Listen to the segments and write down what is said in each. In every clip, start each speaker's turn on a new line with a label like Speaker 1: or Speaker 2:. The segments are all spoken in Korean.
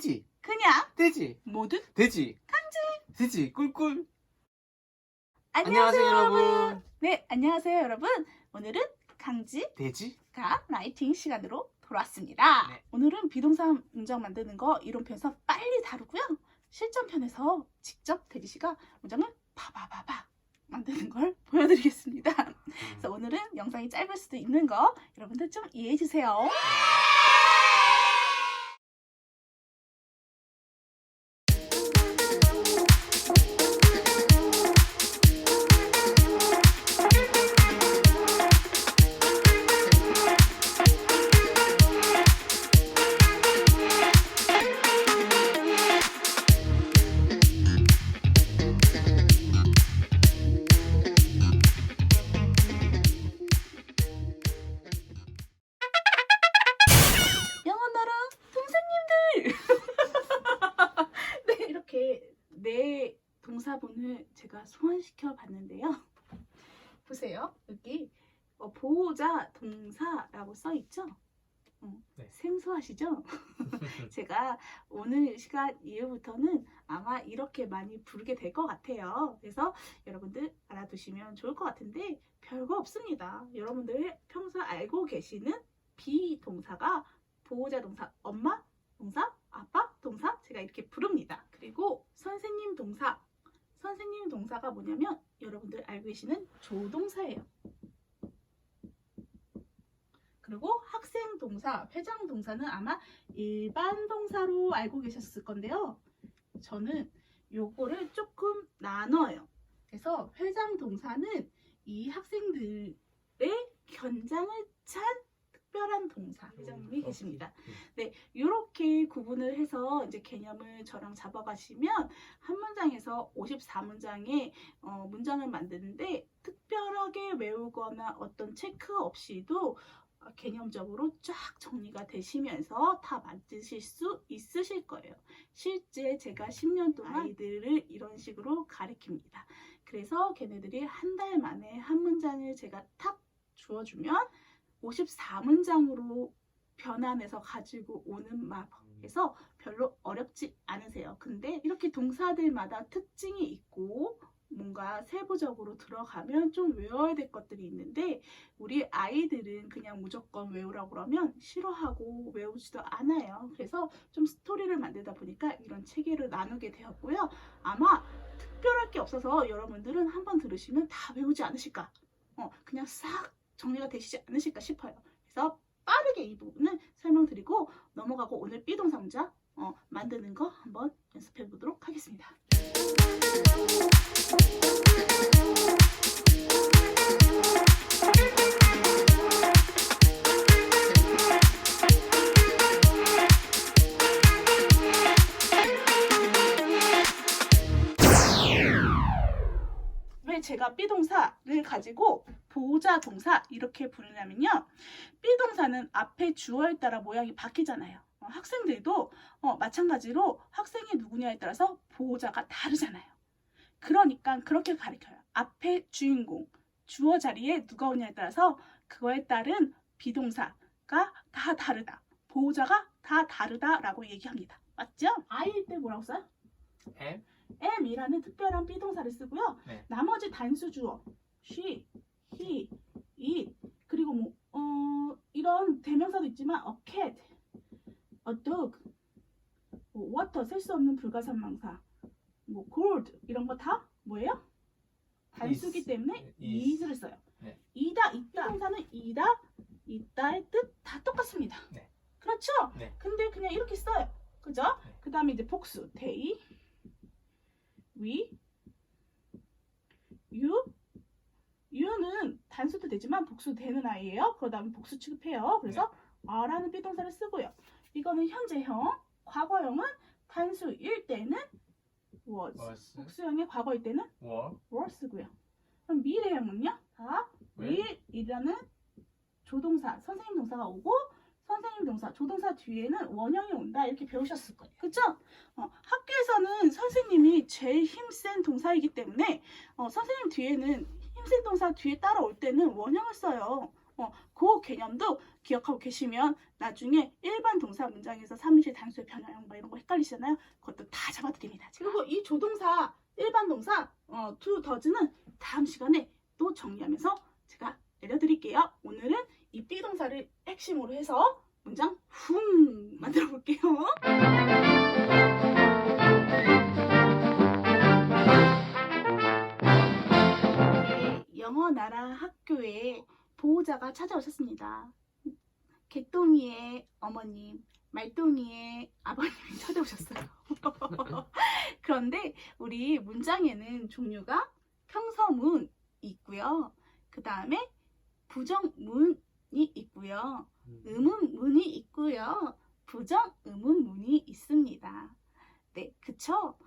Speaker 1: 돼지,
Speaker 2: 그냥
Speaker 1: 돼지,
Speaker 2: 모두
Speaker 1: 돼지, 돼지, 꿀꿀.
Speaker 2: 안녕하세요, 여러분. 네, 안녕하세요 여러분. 오늘은 강지가
Speaker 1: 돼지?
Speaker 2: 라이팅 시간으로 돌아왔습니다.
Speaker 1: 네.
Speaker 2: 오늘은 비동사 문장 만드는 거 이론편에서 빨리 다루고요. 실전편에서 직접 대지 씨가 문장을 바바바바 만드는 걸 보여드리겠습니다. 그래서 오늘은 영상이 짧을 수도 있는 거 여러분들 좀 이해해 주세요. 제가 소환시켜 봤는데요. 보세요. 여기 어, 보호자 동사라고 써 있죠? 어,
Speaker 1: 네.
Speaker 2: 생소하시죠? 제가 오늘 시간 이후부터는 아마 이렇게 많이 부르게 될 것 같아요. 그래서 여러분들 알아두시면 좋을 것 같은데 별거 없습니다. 여러분들 평소 알고 계시는 비동사가 보호자 동사 엄마 동사 아빠 동사 제가 이렇게 부릅니다. 그리고 선생님 동사 선생님 동사가 뭐냐면 여러분들 알고 계시는 조동사예요. 그리고 학생 동사, 회장 동사는 아마 일반 동사로 알고 계셨을 건데요. 저는 요거를 조금 나눠요. 그래서 회장 동사는 이 학생들의 견장을 찬 특별한 동사 회장님이
Speaker 1: 음,
Speaker 2: 계십니다.
Speaker 1: 음.
Speaker 2: 네, 이렇게 구분을 해서 이제 개념을 저랑 잡아가시면 한 문장에서 54문장의 어, 문장을 만드는데 특별하게 외우거나 어떤 체크 없이도 어, 개념적으로 쫙 정리가 되시면서 다 만드실 수 있으실 거예요. 실제 제가 10년 동안 아이들을 이런 식으로 가르칩니다. 그래서 걔네들이 한 달 만에 한 문장을 제가 탁 주어주면 54문장으로 변환해서 가지고 오는 마법. 그래서 별로 어렵지 않으세요. 근데 이렇게 동사들마다 특징이 있고 뭔가 세부적으로 들어가면 좀 외워야 될 것들이 있는데 우리 아이들은 그냥 무조건 외우라고 그러면 싫어하고 외우지도 않아요. 그래서 좀 스토리를 만들다 보니까 이런 체계를 나누게 되었고요. 아마 특별할 게 없어서 여러분들은 한번 들으시면 다 외우지 않으실까? 어, 그냥 싹 정리가 되시지 않으실까 싶어요. 그래서 빠르게 이 부분을 설명드리고 넘어가고 오늘 비동사 문장 어, 만드는 거 한번 연습해 보도록 하겠습니다. 왜 제가 비동사를 가지고 보호자 동사 이렇게 부르냐면요. 비동사는 앞에 주어에 따라 모양이 바뀌잖아요. 어, 학생들도 어, 마찬가지로 학생이 누구냐에 따라서 보호자가 다르잖아요. 그러니까 그렇게 가르쳐요. 앞에 주인공, 주어 자리에 누가 오냐에 따라서 그거에 따른 비동사가 다 다르다. 보호자가 다 다르다라고 얘기합니다. 맞죠? 아이일 때 뭐라고 써요?
Speaker 1: 에?
Speaker 2: am이라는 특별한 비동사를 쓰고요.
Speaker 1: 네.
Speaker 2: 나머지 단수 주어 she, he, it 그리고 뭐 어, 이런 대명사도 있지만 a cat, a dog, 뭐 water 셀 수 없는 불가산망사, 뭐 gold 이런 거 다 뭐예요? 단수기. 때문에
Speaker 1: is.
Speaker 2: is를 써요.
Speaker 1: 네.
Speaker 2: 이다, 있다 동사는 이다, 있다의 뜻 다 똑같습니다.
Speaker 1: 네.
Speaker 2: 그렇죠?
Speaker 1: 네.
Speaker 2: 근데 그냥 이렇게 써요. 그죠?
Speaker 1: 네.
Speaker 2: 그 다음에 이제 복수 they, we, you, you는 단수도 되지만 복수 되는 아이예요. 그러다 보면 복수 취급해요. 그래서 are라는 비동사를 쓰고요. 이거는 현재형, 과거형은 단수일 때는 was,
Speaker 1: was,
Speaker 2: 복수형의 과거일 때는
Speaker 1: were,
Speaker 2: were쓰고요. 그럼 미래형은요? 다
Speaker 1: will,
Speaker 2: will이라는 조동사, 선생님 동사가 오고 선생님 동사, 조동사 뒤에는 원형이 온다 이렇게 배우셨을 거예요. 그쵸? 어, 학교에서는 선생님이 제일 힘센 동사이기 때문에 어, 선생님 뒤에는 힘센 동사 뒤에 따라올 때는 원형을 써요. 어, 그 개념도 기억하고 계시면 나중에 일반 동사 문장에서 삼인실 단수의 변화형 막 이런 거 헷갈리시잖아요. 그것도 다 잡아드립니다. 그리고 이 조동사 일반 동사 어, to does는 다음 시간에 또 정리하면서 제가 내려드릴게요. 오늘은 이 be 동사를 핵심으로 해서 문장 훅 만들어 볼게요. 나라 학교에 보호자가 찾아오셨습니다. 개똥이의 어머님, 말똥이의 아버님이 찾아오셨어요. 그런데 우리 문장에는 종류가 평서문이 있고요. 그 다음에 부정문이 있고요. 의문문이 있고요. 부정 의문문이 있습니다. 네, 그쵸?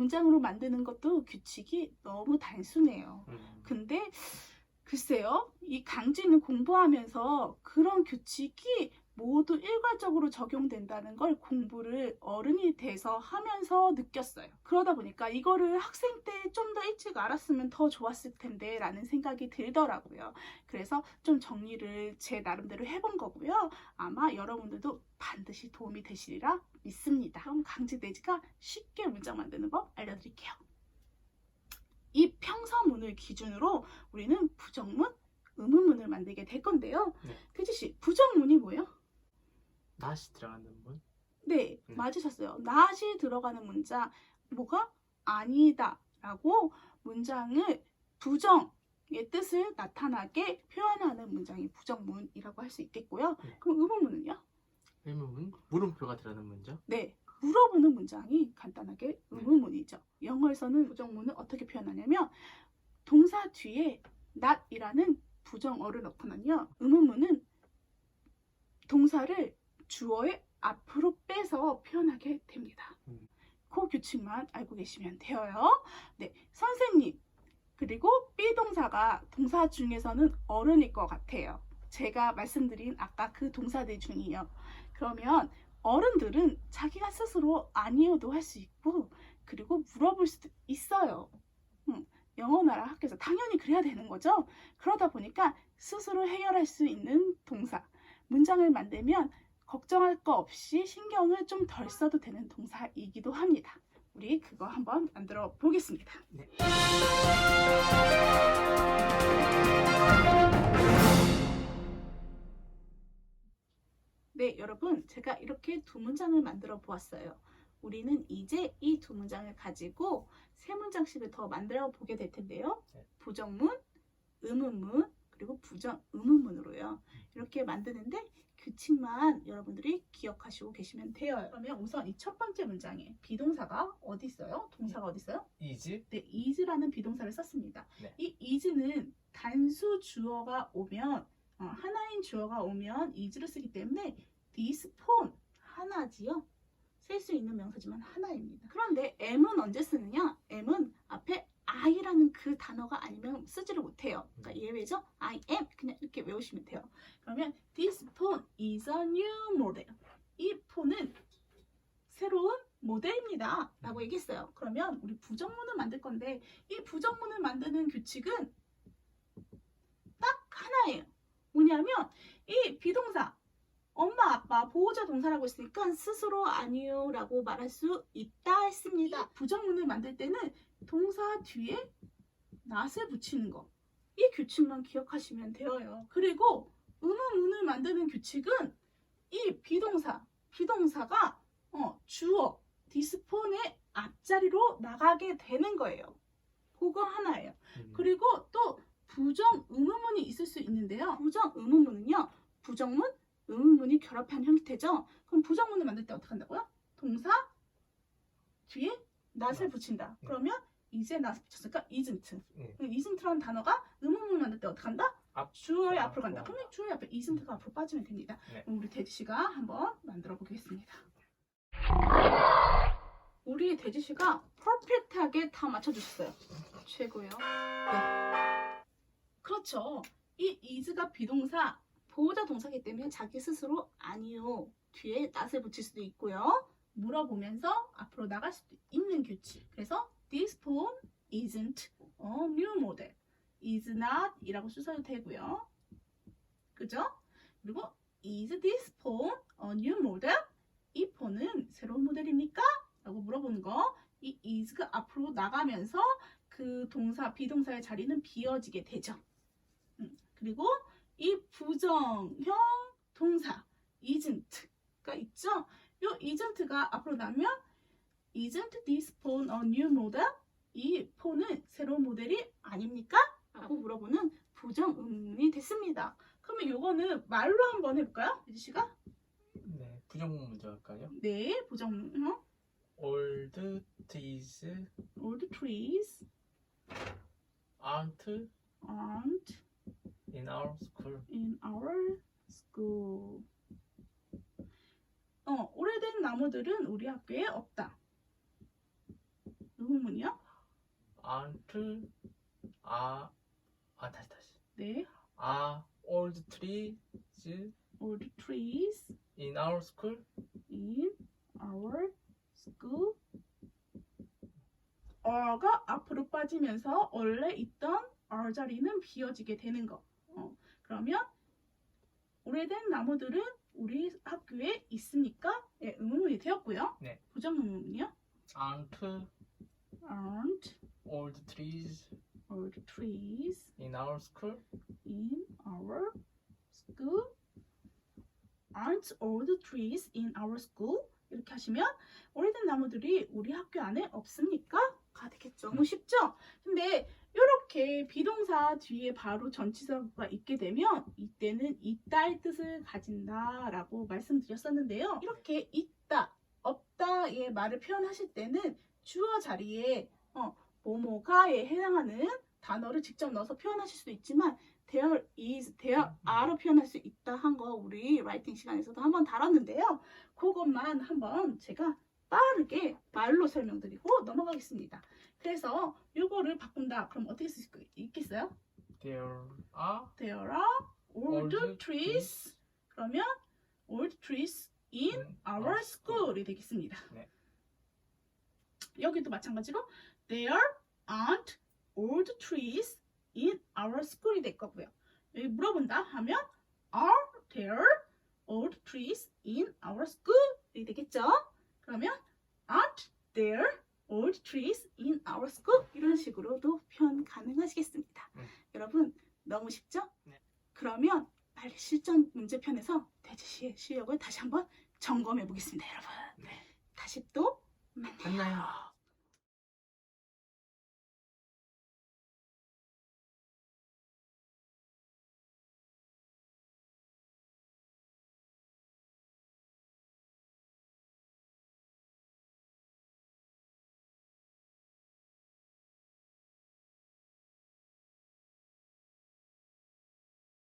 Speaker 2: 요 문장으로 만드는 것도 규칙이 너무 단순해요.
Speaker 1: 음.
Speaker 2: 근데 글쎄요, 이 강진을 공부하면서 그런 규칙이 모두 일괄적으로 적용된다는 걸 공부를 어른이 돼서 하면서 느꼈어요. 그러다 보니까 이거를 학생 때 좀 더 일찍 알았으면 더 좋았을 텐데 라는 생각이 들더라고요. 그래서 좀 정리를 제 나름대로 해본 거고요. 아마 여러분들도 반드시 도움이 되시리라 믿습니다. 그럼 강지돼지가 쉽게 문장 만드는 법 알려드릴게요. 이 평서문을 기준으로 우리는 부정문, 의문문을 만들게 될 건데요.
Speaker 1: 네.
Speaker 2: 태지 씨, 부정문이 뭐예요?
Speaker 1: 다시 들어가는 문.
Speaker 2: 네,
Speaker 1: 음.
Speaker 2: 맞으셨어요. not이 들어가는 문장, 뭐가 아니다라고 문장을 부정의 뜻을 나타나게 표현하는 문장이 부정문이라고 할 수 있겠고요.
Speaker 1: 네.
Speaker 2: 그럼 의문문은요?
Speaker 1: 의문문 물음표가 들어가는 문죠.
Speaker 2: 네, 물어보는 문장이 간단하게 의문문이죠. 영어에서는 부정문을 어떻게 표현하냐면 동사 뒤에 not이라는 부정어를 넣고는요. 의문문은 동사를 주어의 앞으로 빼서 표현하게 됩니다.
Speaker 1: 음.
Speaker 2: 그 규칙만 알고 계시면 돼요. 네, 선생님 그리고 비동사가 동사 중에서는 어른일 것 같아요. 제가 말씀드린 아까 그 동사들 중이요. 그러면 어른들은 자기가 스스로 아니어도 할 수 있고 그리고 물어볼 수도 있어요. 음, 영어 나라 학교에서 당연히 그래야 되는 거죠. 그러다 보니까 스스로 해결할 수 있는 동사 문장을 만들면 걱정할 거 없이 신경을 좀 덜 써도 되는 동사이기도 합니다. 우리 그거 한번 만들어 보겠습니다.
Speaker 1: 네.
Speaker 2: 네, 여러분, 제가 이렇게 두 문장을 만들어 보았어요. 우리는 이제 이 두 문장을 가지고 세 문장씩을 더 만들어 보게 될 텐데요.
Speaker 1: 네.
Speaker 2: 부정문, 의문문, 그리고 부정 의문문으로요. 이렇게 만드는데 규칙만 여러분들이 기억하시고 계시면 돼요. 그러면 우선 이 첫 번째 문장에 비동사가 어디 있어요? 동사가 어디 있어요?
Speaker 1: 이즈
Speaker 2: 네, is라는 비동사를 썼습니다.
Speaker 1: 네.
Speaker 2: 이 is는 단수 주어가 오면 어, 하나인 주어가 오면 is를 쓰기 때문에 this phone 하나지요. 쓸 수 있는 명사지만 하나입니다. 그런데 am은 언제 쓰느냐? 앞에 I라는 그 단어가 아니면 쓰지를 못해요. 그러니까 예외죠. I am 그냥 이렇게 외우시면 돼요. 그러면 this phone is a new model. 이 폰은 새로운 모델입니다. 라고 얘기했어요. 그러면 우리 부정문을 만들 건데 이 부정문을 만드는 규칙은 딱 하나예요. 뭐냐면 이 비동사 엄마 아빠 보호자 동사라고 했으니까 스스로 아니요 라고 말할 수 있다 했습니다. 부정문을 만들 때는 동사 뒤에 not을 붙이는 거. 이 규칙만 기억하시면 돼요. 그리고 의문문을 만드는 규칙은 이 비동사, 비동사가 어, 주어, 디스폰의 앞자리로 나가게 되는 거예요. 그거 하나예요.
Speaker 1: 음.
Speaker 2: 그리고 또 부정 의문문이 있을 수 있는데요. 부정 의문문은요. 부정문, 의문문이 결합한 형태죠. 그럼 부정문을 만들 때 어떻게 한다고요? 동사 뒤에 not. 붙인다.
Speaker 1: 네.
Speaker 2: 그러면 이제 not을 붙였으니까 isn't.
Speaker 1: 네.
Speaker 2: 그 isn't라는 단어가 의문문을 만들 때 어떻게 한다?
Speaker 1: 앞
Speaker 2: 주어의
Speaker 1: 아,
Speaker 2: 앞으로 간다.
Speaker 1: 어.
Speaker 2: 그러면 주어의 앞에 isn't가 앞으로 빠지면 됩니다.
Speaker 1: 네.
Speaker 2: 그럼 우리 대지 씨가 한번 만들어 보겠습니다. 우리 대지 씨가 퍼펙트하게 다 맞춰주셨어요. 최고요. 네. 그렇죠. 이 is가 비동사, 보호자 동사기 때문에 자기 스스로 아니요 뒤에 not을 붙일 수도 있고요. 물어보면서 앞으로 나갈 수도 있는 규칙. 그래서 this phone isn't a new model. is not 이라고 쓰셔도 되고요. 그죠? 그리고 is this phone a new model? 이 폰은 새로운 모델입니까? 라고 물어보는 거. 이 is가 앞으로 나가면서 그 동사, 비동사의 자리는 비어지게 되죠. 음, 그리고 이 부정형 동사 isn't가 있죠? 요 isn't가 앞으로 나면 isn't this phone a new model? 이 폰은 새로운 모델이 아닙니까? 라고 물어보는 부정 의문이 됐습니다. 그러면 요거는 말로 한번 해볼까요? 유지 씨가?
Speaker 1: 네. 부정문 문제 할까요?
Speaker 2: 네, 부정형.
Speaker 1: Old trees
Speaker 2: Old trees
Speaker 1: aren't
Speaker 2: aren't
Speaker 1: in our school.
Speaker 2: in our school. 어, 오래된 나무들은 우리 학교에 없다. 의문이요?
Speaker 1: aren't 아, 아 다시 다시.
Speaker 2: 네,
Speaker 1: Are old trees
Speaker 2: old trees
Speaker 1: in our school?
Speaker 2: in our school. 어가 앞으로 빠지면서 원래 있던 어 자리는 비어지게 되는 거. 어, 그러면 오래된 나무들은 우리 학교에 있습니까? 예, 의문문이 되었고요.
Speaker 1: 네.
Speaker 2: 부정 의문이요.
Speaker 1: Aren't
Speaker 2: Aren't
Speaker 1: old trees
Speaker 2: old trees
Speaker 1: in our school?
Speaker 2: in our school? Aren't old trees in our school? 이렇게 하시면 오래된 나무들이 우리 학교 안에 없습니까? 가 되겠죠. 너무 쉽죠? 근데 이렇게 비동사 뒤에 바로 전치사가 있게 되면 이때는 있다의 뜻을 가진다라고 말씀드렸었는데요. 이렇게 있다, 없다의 말을 표현하실 때는 주어 자리에 어, 뭐뭐가에 해당하는 단어를 직접 넣어서 표현하실 수도 있지만 there is, there are로 표현할 수 있다 한 거 우리 라이팅 시간에서도 한번 다뤘는데요. 그것만 한번 제가 빠르게 말로 설명드리고 넘어가겠습니다. 그래서 이거를 바꾼다. 그럼 어떻게 쓸 수 있겠어요?
Speaker 1: There are
Speaker 2: There are old
Speaker 1: Old
Speaker 2: trees. 그러면 old trees
Speaker 1: in
Speaker 2: our school이 되겠습니다.
Speaker 1: 네.
Speaker 2: 여기도 마찬가지로 there aren't old trees in our school이 될 거고요. 여기 물어본다 하면 are there old trees in our school이 되겠죠? 그러면 aren't there old trees in our school 이런 식으로도 표현 가능하시겠습니다.
Speaker 1: 음.
Speaker 2: 여러분 너무 쉽죠?
Speaker 1: 네.
Speaker 2: 그러면 빨리 실전 문제편에서 대지 실력을 다시 한번 점검해 보겠습니다, 여러분.
Speaker 1: 네.
Speaker 2: 다시 또 만나요.
Speaker 1: 만나요.